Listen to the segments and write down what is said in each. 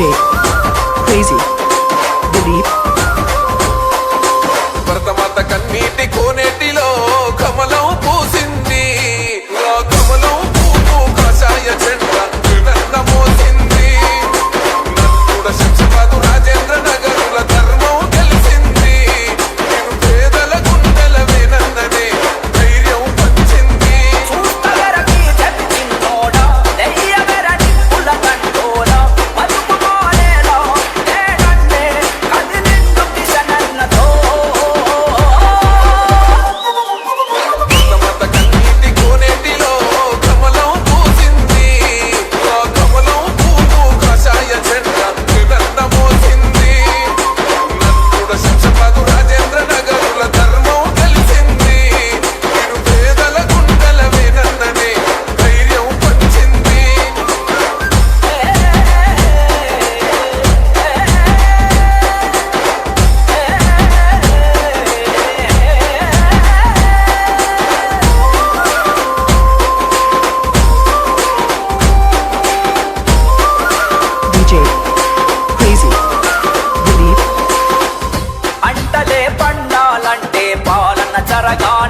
DJ Crazy. Dilip Bharatmata కన్నీటి కోనేటి పాలన జరగాలే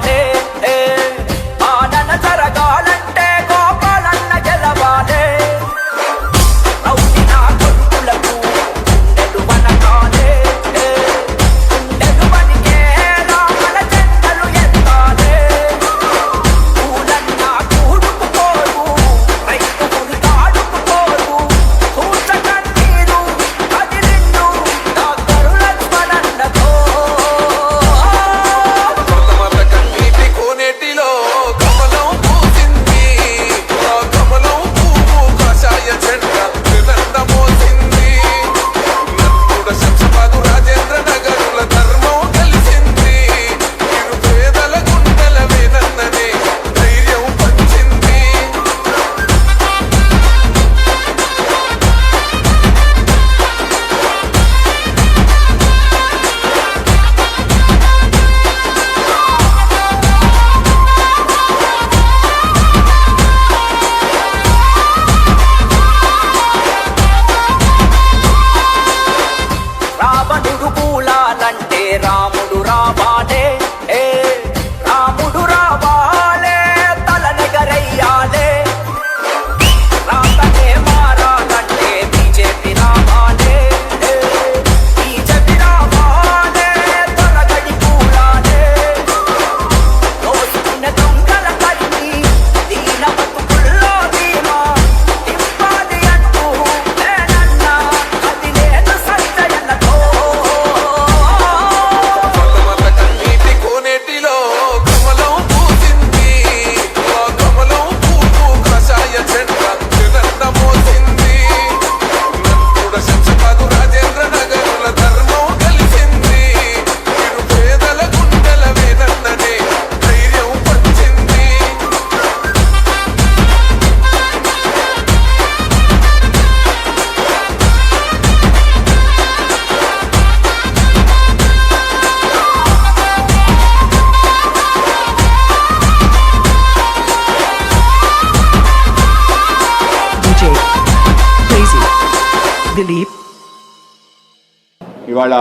ఇవాళ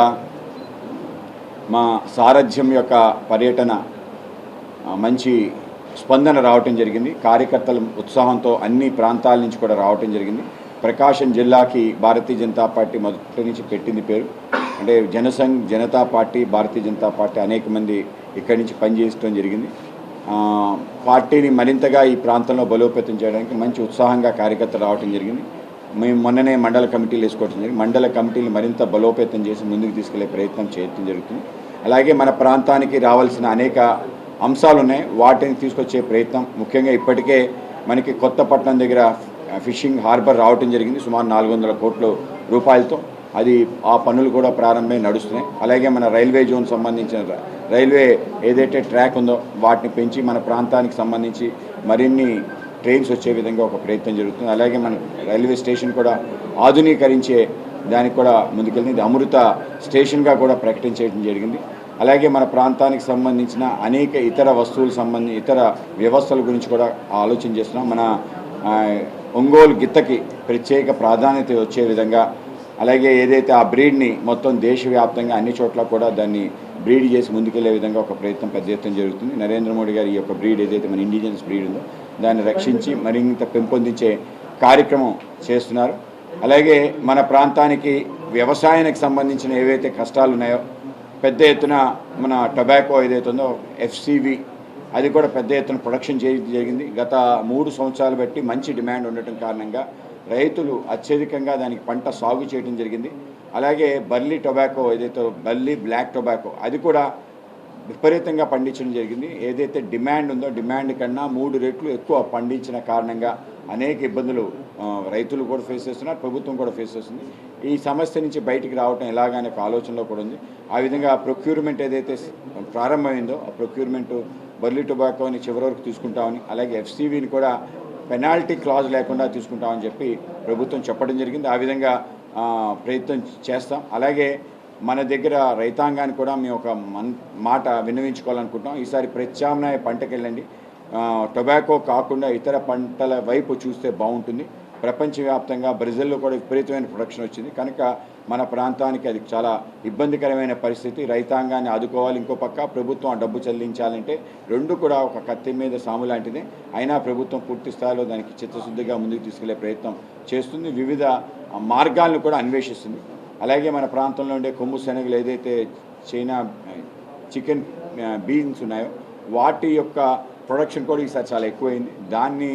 మా సారథ్యం యొక్క పర్యటన మంచి స్పందన రావటం జరిగింది. కార్యకర్తల ఉత్సాహంతో అన్ని ప్రాంతాల నుంచి కూడా రావటం జరిగింది. ప్రకాశం జిల్లాకి భారతీయ జనతా పార్టీ మొదటి నుంచి పెట్టింది పేరు. అంటే జనసంఘ్ జనతా పార్టీ భారతీయ జనతా పార్టీ అనేక మంది ఇక్కడి నుంచి పనిచేయడం జరిగింది. పార్టీని మరింతగా ఈ ప్రాంతంలో బలోపేతం చేయడానికి మంచి ఉత్సాహంగా కార్యకర్తలు రావటం జరిగింది. మేము మొన్ననే మండల కమిటీలు వేసుకోవడం జరిగింది మండల కమిటీలు మరింత బలోపేతం చేసి ముందుకు తీసుకెళ్ళే ప్రయత్నం చేయడం జరుగుతుంది. అలాగే మన ప్రాంతానికి రావాల్సిన అనేక అంశాలు ఉన్నాయి వాటిని తీసుకొచ్చే ప్రయత్నం ముఖ్యంగా ఇప్పటికే మనకి కొత్తపట్నం దగ్గర ఫిషింగ్ హార్బర్ రావటం జరిగింది. సుమారు నాలుగు వందల కోట్ల రూపాయలతో అది ఆ పనులు కూడా ప్రారంభమై నడుస్తున్నాయి. అలాగే మన రైల్వే జోన్ సంబంధించిన రైల్వే ఏదైతే ట్రాక్ ఉందో వాటిని పెంచి మన ప్రాంతానికి సంబంధించి మరిన్ని ట్రైన్స్ వచ్చే విధంగా ఒక ప్రయత్నం జరుగుతుంది. అలాగే మన రైల్వే స్టేషన్ కూడా ఆధునీకరించే దానికి కూడా ముందుకెళ్ళింది అమృత స్టేషన్గా కూడా ప్రకటించడం జరిగింది. అలాగే మన ప్రాంతానికి సంబంధించిన అనేక ఇతర వస్తువులు సంబంధించి ఇతర వ్యవస్థల గురించి కూడా ఆలోచన చేస్తున్నాం. మన ఒంగోలు గిత్తకి ప్రత్యేక ప్రాధాన్యత వచ్చే విధంగా అలాగే ఏదైతే ఆ బ్రీడ్ని మొత్తం దేశవ్యాప్తంగా అన్ని చోట్ల కూడా దాన్ని బ్రీడ్ చేసి ముందుకెళ్ళే విధంగా ఒక ప్రయత్నం పెద్ద ఎత్తున జరుగుతుంది. నరేంద్ర మోడీ గారి ఈ యొక్క బ్రీడ్ ఏదైతే మన ఇండిజినస్ బ్రీడ్ ఉందో దాన్ని రక్షించి మరింత పెంపొందించే కార్యక్రమం చేస్తున్నారు. అలాగే మన ప్రాంతానికి వ్యవసాయానికి సంబంధించిన ఏవైతే కష్టాలు ఉన్నాయో పెద్ద ఎత్తున మన టొబాకో ఏదైతే ఉందో ఎఫ్సివి అది కూడా పెద్ద ఎత్తున ప్రొడక్షన్ చేయడం జరిగింది. గత మూడు సంవత్సరాలు బట్టి మంచి డిమాండ్ ఉండటం కారణంగా రైతులు అత్యధికంగా దానికి పంట సాగు చేయడం జరిగింది. అలాగే బర్లీ టొబాకో ఏదైతే బర్లీ బ్లాక్ టొబాకో అది కూడా విపరీతంగా పండించడం జరిగింది. ఏదైతే డిమాండ్ ఉందో డిమాండ్ కన్నా మూడు రెట్లు ఎక్కువ పండించిన కారణంగా అనేక ఇబ్బందులు రైతులు కూడా ఫేస్ చేస్తున్నారు ప్రభుత్వం కూడా ఫేస్ చేస్తుంది. ఈ సమస్య నుంచి బయటికి రావడం ఎలాగనే ఒక ఆలోచనలో కూడా ఉంది. ఆ విధంగా ప్రొక్యూర్మెంట్ ఏదైతే ప్రారంభమైందో ఆ ప్రొక్యూర్మెంట్ బర్లీ టొబాకోని చివరి వరకు తీసుకుంటామని అలాగే ఎఫ్సీవీని కూడా పెనాల్టీ క్లాజ్ లేకుండా తీసుకుంటామని చెప్పి ప్రభుత్వం చెప్పడం జరిగింది. ఆ విధంగా ప్రయత్నం చేస్తాం. అలాగే మన దగ్గర రైతాంగాన్ని కూడా మేము ఒక మన్ మాట విన్నవించుకోవాలనుకుంటున్నాం. ఈసారి ప్రత్యామ్నాయ పంటకెళ్ళండి. టొబాకో కాకుండా ఇతర పంటల వైపు చూస్తే బాగుంటుంది. ప్రపంచవ్యాప్తంగా బ్రెజిల్లో కూడా విపరీతమైన ప్రొడక్షన్ వచ్చింది. కనుక మన ప్రాంతానికి అది చాలా ఇబ్బందికరమైన పరిస్థితి. రైతాంగాన్ని ఆదుకోవాలి ఇంకో పక్క. ప్రభుత్వం డబ్బు చెల్లించాలంటే రెండు కూడా ఒక కత్తి మీద సాము లాంటిది. అయినా ప్రభుత్వం పూర్తి స్థాయిలో దానికి చిత్తశుద్ధిగా ముందుకు తీసుకెళ్ళే ప్రయత్నం చేస్తుంది. వివిధ మార్గాలను కూడా అన్వేషిస్తుంది. అలాగే మన ప్రాంతంలో ఉండే కొమ్ము శనగలు ఏదైతే చైనా చికెన్ బీన్స్ ఉన్నాయో వాటి యొక్క ప్రొడక్షన్ కూడా ఈసారి చాలా ఎక్కువైంది. దాన్ని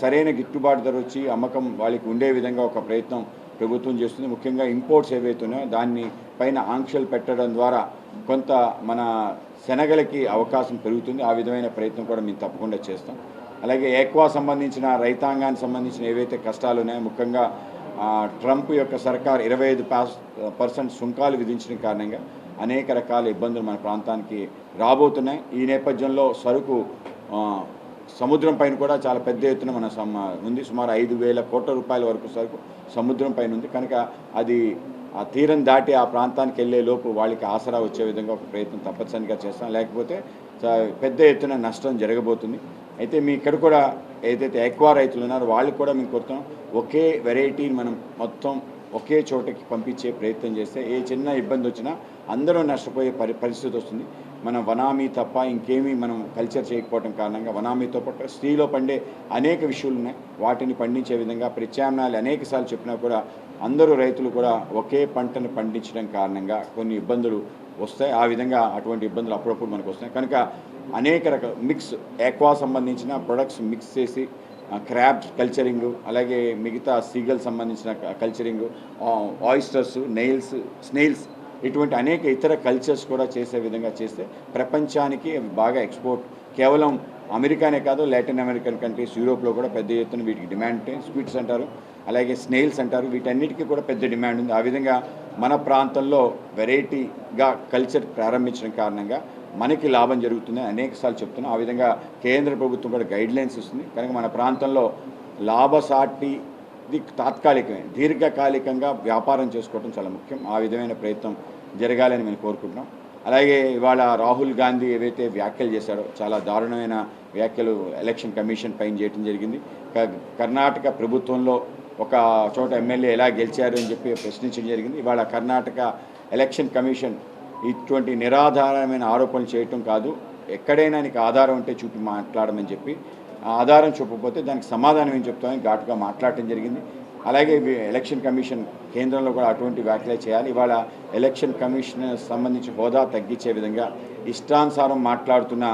సరైన గిట్టుబాటు ధర వచ్చి అమ్మకం వాళ్ళకి ఉండే విధంగా ఒక ప్రయత్నం ప్రభుత్వం చేస్తుంది. ముఖ్యంగా ఇంపోర్ట్స్ ఏవైతే ఉన్నాయో దాన్ని పైన ఆంక్షలు పెట్టడం ద్వారా కొంత మన శనగలకి అవకాశం పెరుగుతుంది. ఆ విధమైన ప్రయత్నం కూడా మేము తప్పకుండా చేస్తాం. అలాగే ఏక్వా సంబంధించిన రైతాంగానికి సంబంధించిన ఏవైతే కష్టాలు ఉన్నాయో ముఖ్యంగా ట్రంప్ యొక్క సర్కార్ ఇరవై ఐదు పర్సెంట్ సుంకాలు విధించిన కారణంగా అనేక రకాల ఇబ్బందులు మన ప్రాంతానికి రాబోతున్నాయి. ఈ నేపథ్యంలో సరుకు సముద్రం పైన కూడా చాలా పెద్ద ఎత్తున మన ఉంది. సుమారు ఐదు వేల కోట్ల రూపాయల వరకు సరుకు సముద్రం పైన ఉంది. కనుక అది ఆ తీరం దాటి ఆ ప్రాంతానికి వెళ్ళే లోపు వాళ్ళకి ఆసరా వచ్చే విధంగా ఒక ప్రయత్నం తప్పనిసరిగా చేస్తాం. లేకపోతే పెద్ద ఎత్తున నష్టం జరగబోతుంది. అయితే మీ ఇక్కడ కూడా ఏదైతే ఎక్కువ రైతులు ఉన్నారో వాళ్ళకి కూడా మేము కోరుతాం ఒకే వెరైటీని మనం మొత్తం ఒకే చోటకి పంపించే ప్రయత్నం చేస్తే ఏ చిన్న ఇబ్బంది వచ్చినా అందరూ నష్టపోయే పరి పరిస్థితి వస్తుంది. మనం వనామీ తప్ప ఇంకేమీ మనం కల్చర్ చేయకపోవడం కారణంగా వనామీతో పాటు స్త్రీలో పండే అనేక విషయాలు ఉన్నాయి. వాటిని పండించే విధంగా ప్రత్యామ్నాయాలు అనేక సార్లు చెప్పినా కూడా అందరూ రైతులు కూడా ఒకే పంటను పండించడం కారణంగా కొన్ని ఇబ్బందులు వస్తాయి. ఆ విధంగా అటువంటి ఇబ్బందులు అప్పుడప్పుడు మనకు వస్తాయి. కనుక అనేక రకాల మిక్స్ ఎక్వా సంబంధించిన ప్రొడక్ట్స్ మిక్స్ చేసి క్రాబ్ కల్చరింగ్ అలాగే మిగతా సీగల్ సంబంధించిన కల్చరింగ్ ఆయిస్టర్స్ నెయిల్స్ స్నేల్స్ ఇటువంటి అనేక ఇతర కల్చర్స్ కూడా చేసే విధంగా చేస్తే ప్రపంచానికి బాగా ఎక్స్పోర్ట్ కేవలం అమెరికానే కాదు లాటిన్ అమెరికన్ కంట్రీస్ యూరోప్లో కూడా పెద్ద ఎత్తున వీటికి డిమాండ్ స్వీట్స్ అంటారు. అలాగే స్నేల్స్ అంటారు వీటన్నిటికీ కూడా పెద్ద డిమాండ్ ఉంది. ఆ విధంగా మన ప్రాంతంలో వెరైటీగా కల్చర్ ప్రారంభించడం కారణంగా మనకి లాభం జరుగుతుంది. అనేక సార్లు చెప్తున్నాం ఆ విధంగా కేంద్ర ప్రభుత్వం కూడా గైడ్ లైన్స్ ఇస్తుంది. కనుక మన ప్రాంతంలో లాభసాటి ఇది తాత్కాలికమే దీర్ఘకాలికంగా వ్యాపారం చేసుకోవడం చాలా ముఖ్యం. ఆ విధమైన ప్రయత్నం జరగాలని మేము కోరుకుంటున్నాం. అలాగే ఇవాళ రాహుల్ గాంధీ ఏవైతే వ్యాఖ్యలు చేశాడో చాలా దారుణమైన వ్యాఖ్యలు ఎలక్షన్ కమిషన్ పైన చేయడం జరిగింది. క- కర్ణాటక ప్రభుత్వంలో ఒక చోట ఎమ్మెల్యే ఎలా గెలిచారు అని చెప్పి ప్రశ్నించడం జరిగింది. ఇవాళ కర్ణాటక ఎలక్షన్ కమిషన్ ఇటువంటి నిరాధారమైన ఆరోపణలు చేయటం కాదు. ఎక్కడైనా నీకు ఆధారం ఉంటే చూపి మాట్లాడమని చెప్పి. ఆధారం చూపకపోతే దానికి సమాధానం ఏం చెప్తామని ఘాటుగా మాట్లాడటం జరిగింది. అలాగే ఎలక్షన్ కమిషన్ కేంద్రంలో కూడా అటువంటి వ్యాఖ్యలే చేయాలి. ఇవాళ ఎలక్షన్ కమిషన్ సంబంధించి హోదా తగ్గించే విధంగా ఇష్టానుసారం మాట్లాడుతున్న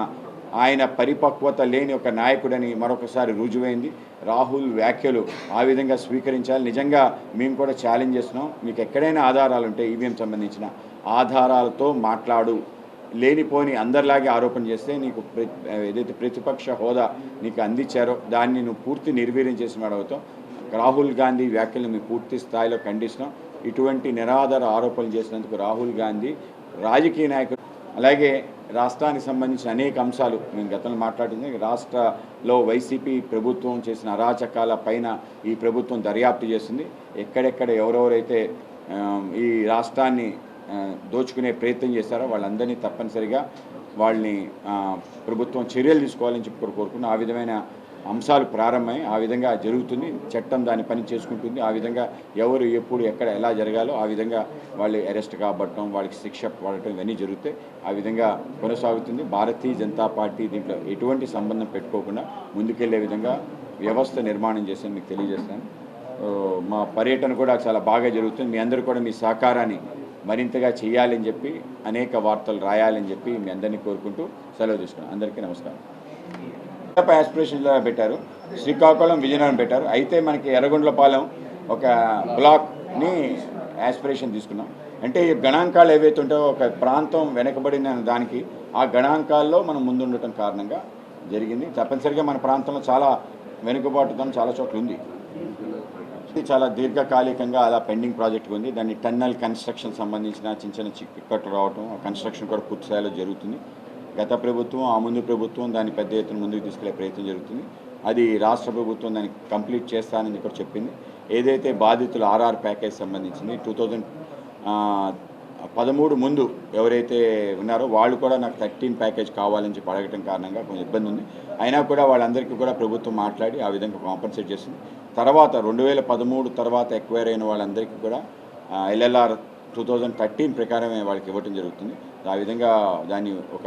ఆయన పరిపక్వత లేని ఒక నాయకుడని మరొకసారి రుజువైంది. రాహుల్ వ్యాఖ్యలు ఆ విధంగా స్వీకరించాలి. నిజంగా మేము కూడా ఛాలెంజ్ చేస్తున్నాం. మీకు ఎక్కడైనా ఆధారాలు ఉంటే ఈవీఎం సంబంధించిన ఆధారాలతో మాట్లాడు. లేనిపోని అందరిలాగే ఆరోపణ చేస్తే నీకు ఏదైతే ప్రతిపక్ష హోదా నీకు అందించారో దాన్ని నువ్వు పూర్తి నిర్వీర్యం చేసిన వాడవుతావు రాహుల్ గాంధీ వ్యాఖ్యలు మేము పూర్తి స్థాయిలో ఖండిస్తున్నాం. ఇటువంటి నిరాధార ఆరోపణలు చేసినందుకు రాహుల్ గాంధీ రాజకీయ నాయకుడు. అలాగే రాష్ట్రానికి సంబంధించిన అనేక అంశాలు మేము గతంలో మాట్లాడింది. రాష్ట్రలో వైసీపీ ప్రభుత్వం చేసిన అరాచకాల పైన ఈ ప్రభుత్వం దర్యాప్తు చేస్తుంది ఎక్కడెక్కడ ఎవరెవరైతే ఈ రాష్ట్రాన్ని దోచుకునే ప్రయత్నం చేశారో వాళ్ళందరినీ తప్పనిసరిగా వాళ్ళని ప్రభుత్వం చర్యలు తీసుకోవాలని చెప్పి కోరుకున్న కోరుకున్నాం ఆ విధమైన అంశాలు ప్రారంభమై ఆ విధంగా జరుగుతుంది. చట్టం దాని పని చేసుకుంటుంది. ఆ విధంగా ఎవరు ఎప్పుడు ఎక్కడ ఎలా జరగాలో ఆ విధంగా వాళ్ళు అరెస్ట్ కాబట్టడం వాళ్ళకి శిక్ష పడటం ఇవన్నీ జరుగుతాయి. ఆ విధంగా కొనసాగుతుంది. భారతీయ జనతా పార్టీ దీంట్లో ఎటువంటి సంబంధం పెట్టుకోకుండా ముందుకెళ్ళే విధంగా వ్యవస్థ నిర్మాణం చేసి మీకు తెలియజేస్తాను. మా పర్యటన కూడా చాలా బాగా జరుగుతుంది. మీ అందరూ కూడా మీ సహకారాన్ని మరింతగా చేయాలని చెప్పి అనేక వార్తలు రాయాలని చెప్పి మీ అందరినీ కోరుకుంటూ సెలవు తీసుకున్నాను. అందరికీ నమస్కారం. యాస్పిరేషన్లో పెట్టారు. శ్రీకాకుళం విజయనగరం పెట్టారు. అయితే మనకి ఎర్రగొండలపాలెం ఒక బ్లాక్ని యాస్పిరేషన్ తీసుకున్నాం. అంటే ఈ గణాంకాలు ఏవైతే ఉంటాయో ఒక ప్రాంతం వెనకబడిన దానికి ఆ గణాంకాల్లో మనం ముందుండటం కారణంగా జరిగింది. తప్పనిసరిగా మన ప్రాంతంలో చాలా వెనుకబాటుతనం చాలా చోట్ల ఉంది. ఇది చాలా దీర్ఘకాలికంగా అలా పెండింగ్ ప్రాజెక్ట్ ఉంది. దాన్ని టన్నల్ కన్స్ట్రక్షన్ సంబంధించిన చిన్న చిన్న చిక్కుకట్టు రావటం ఆ కన్స్ట్రక్షన్ కూడా పూర్తి స్థాయిలో జరుగుతుంది. గత ప్రభుత్వం ఆ ముందు ప్రభుత్వం దాన్ని పెద్ద ఎత్తున ముందుకు తీసుకెళ్ళే ప్రయత్నం జరుగుతుంది. అది రాష్ట్ర ప్రభుత్వం దాన్ని కంప్లీట్ చేస్తానని కూడా చెప్పింది. ఏదైతే బాధితులు ఆర్ఆర్ ప్యాకేజ్ సంబంధించింది టూ థౌజండ్ పదమూడు ముందు ఎవరైతే ఉన్నారో వాళ్ళు కూడా నాకు థర్టీన్ ప్యాకేజ్ కావాలని చెప్పి అడగటం కారణంగా కొంచెం ఇబ్బంది ఉంది. అయినా కూడా వాళ్ళందరికీ కూడా ప్రభుత్వం మాట్లాడి ఆ విధంగా కాంపన్సేట్ చేసింది తర్వాత రెండు వేల పదమూడు తర్వాత ఎక్వైర్ అయిన వాళ్ళందరికీ కూడా ఎల్ఎల్ఆర్ టూ థౌజండ్ థర్టీన్ ప్రకారమే వాళ్ళకి ఇవ్వటం జరుగుతుంది. ఆ విధంగా దాన్ని ఒక